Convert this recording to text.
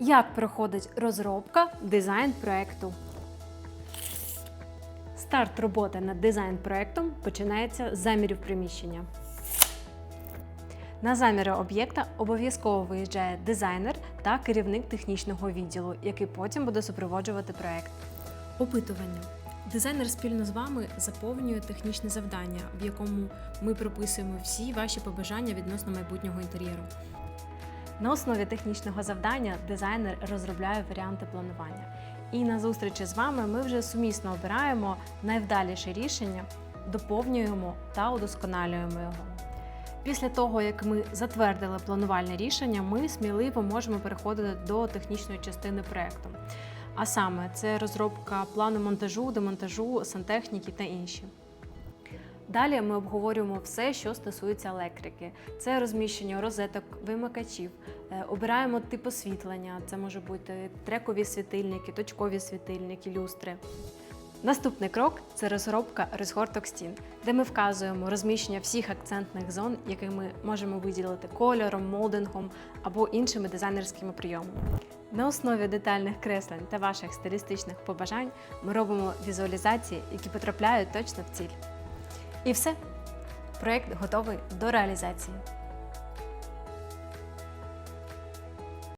Як проходить розробка дизайн проекту? Старт роботи над дизайн проектом починається з замірів приміщення. На заміри об'єкта обов'язково виїжджає дизайнер та керівник технічного відділу, який потім буде супроводжувати проект. Опитування. Дизайнер спільно з вами заповнює технічне завдання, в якому ми прописуємо всі ваші побажання відносно майбутнього інтер'єру. На основі технічного завдання дизайнер розробляє варіанти планування. І на зустрічі з вами ми вже сумісно обираємо найвдаліше рішення, доповнюємо та удосконалюємо його. Після того, як ми затвердили планувальне рішення, ми сміливо можемо переходити до технічної частини проекту. А саме це розробка плану монтажу, демонтажу, сантехніки та інші. Далі ми обговорюємо все, що стосується електрики. Це розміщення розеток, вимикачів, Е, обираємо тип освітлення. Це може бути трекові світильники, точкові світильники, люстри. Наступний крок це розробка розгорток стін, де ми вказуємо розміщення всіх акцентних зон, які ми можемо виділити кольором, молдингом або іншими дизайнерськими прийомами. На основі детальних креслень та ваших стилістичних побажань ми робимо візуалізації, які потрапляють точно в ціль. І все. Проєкт готовий до реалізації.